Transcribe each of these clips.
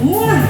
One.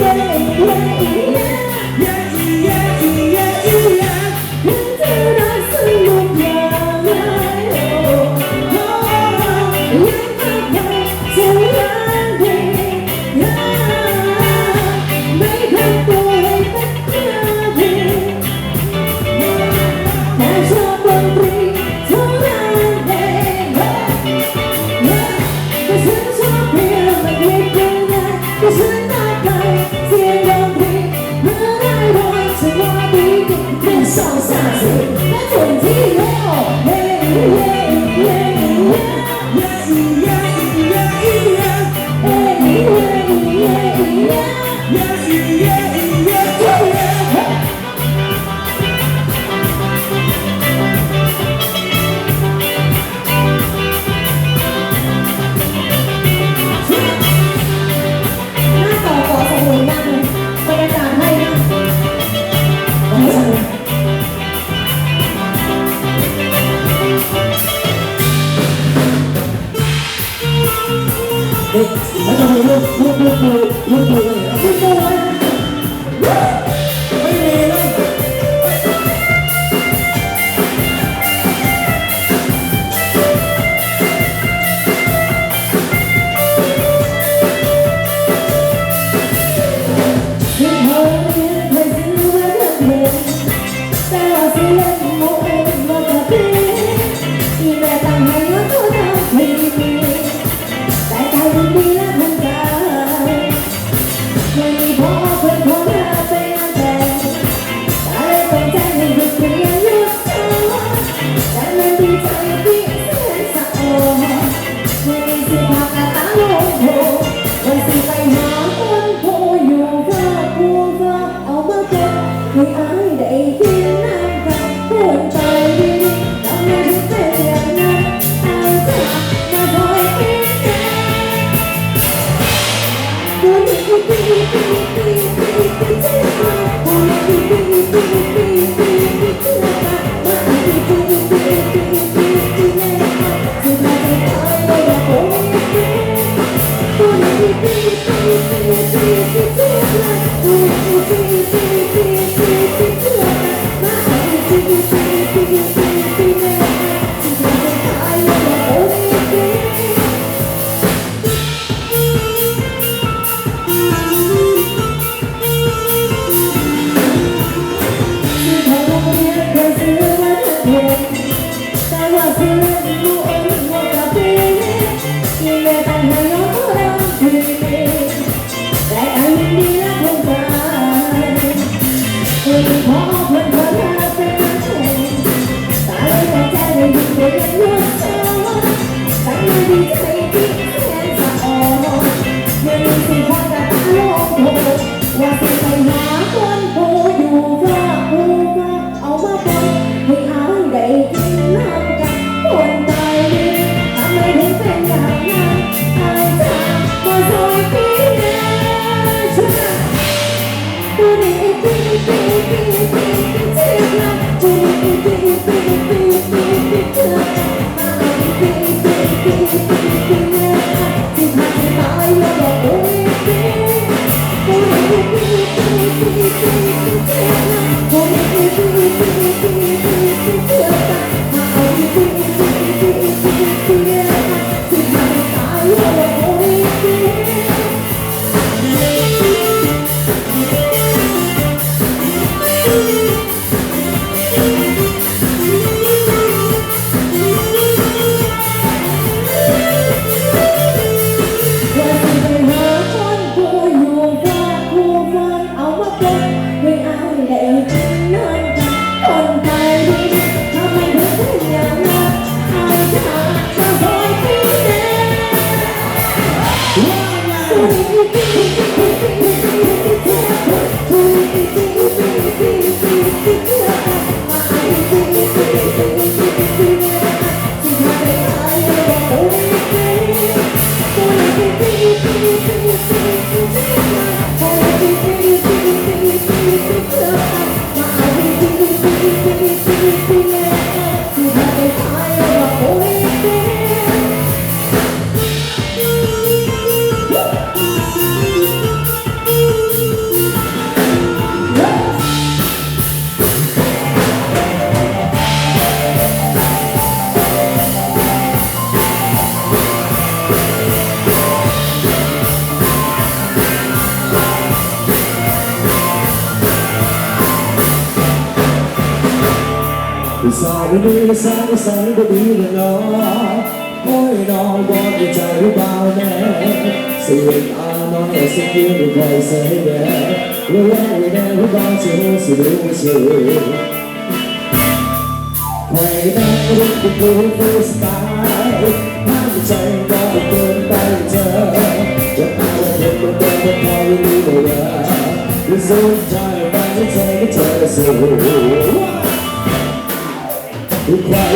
yeah, yeah. 네, 맞아요. 이렇게, 이렇게, 이렇게. ก็ดีละสาวสาวก็ดีละน้องโอ้ยน้องบอกในใจหรือเปาแน่เสียงอาน้อยสักทีไม่คยใส่แน่รู้ว่าไม่แน่รู้บ้างสิรู้สิรู้สิใครได้รู้ก็คือฟูสไตล์ห้ามใจก็เกินไปเธอจะเอาเด็กมาเดินมาพอรู้ไม่ได้รู้สนใจไปไม่ใจก็เธอสิ ไว้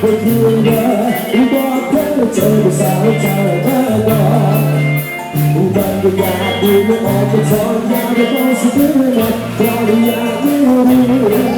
คนที่เยอะบอกเธอเจอผู้สาวใจเมื่อก่อนบางอยากดีไม่ออกก็ทนยาไวแต่ก็สุดที่ไม่หมดเพราะอยากไม่รู้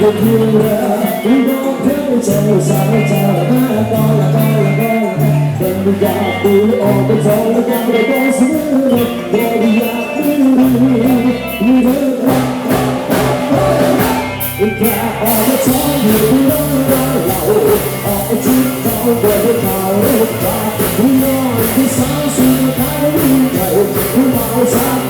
ก็เพียงเธอไม่บอกเธาใจสาวใจมากอนละกอนละตอนละเป็นอยากดูออกไปสองละกันไปก็เสียเลยแต่อยากไม่รู้มีเธอรักอีกแค่ออกไปสองอยู่ที่ร้องร้องเราออกไปชิดเขาเดินเขาเรื่องราวไม่ยอมที่สาวสุดท้ายไม่รู้เขาเราสาว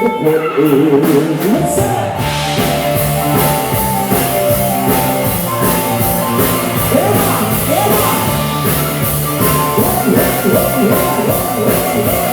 thức đẹp ủ rất xa Yeah, yeah, yeah, yeah, yeah.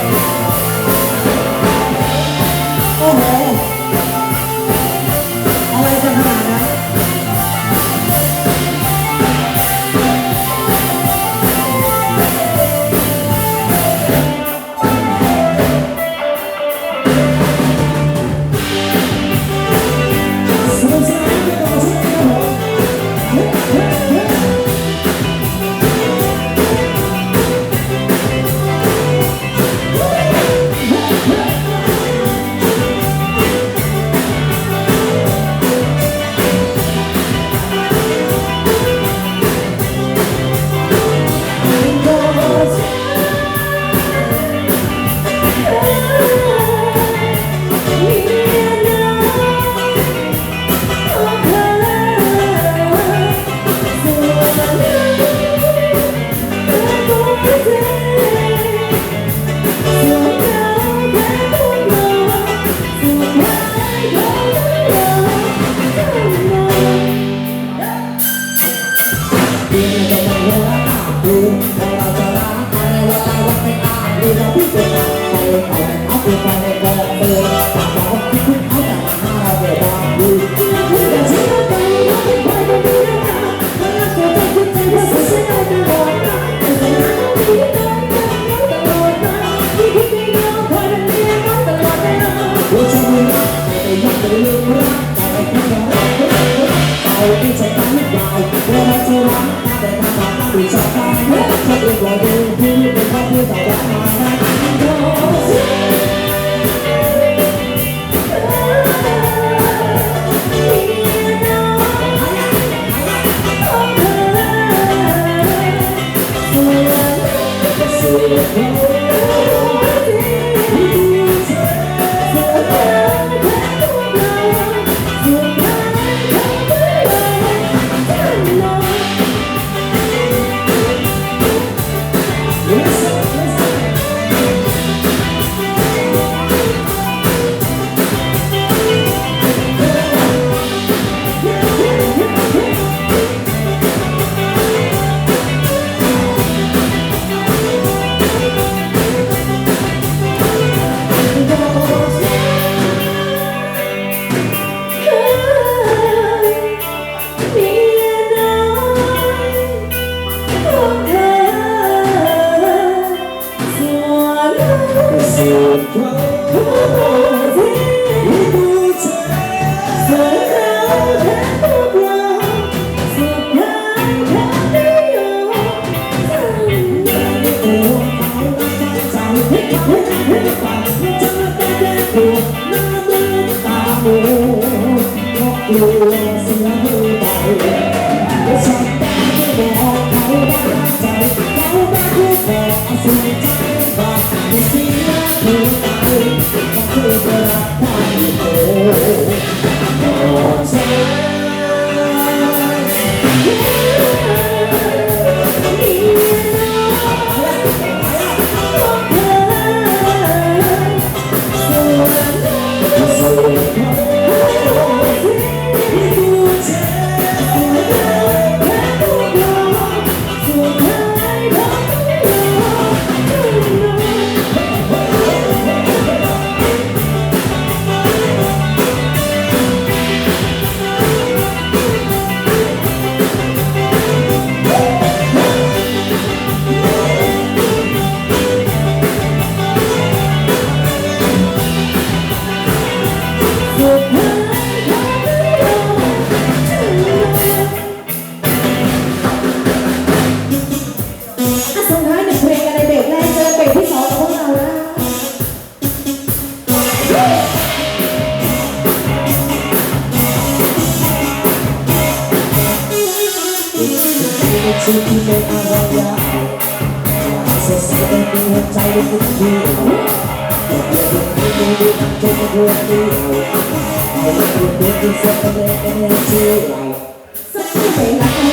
Something like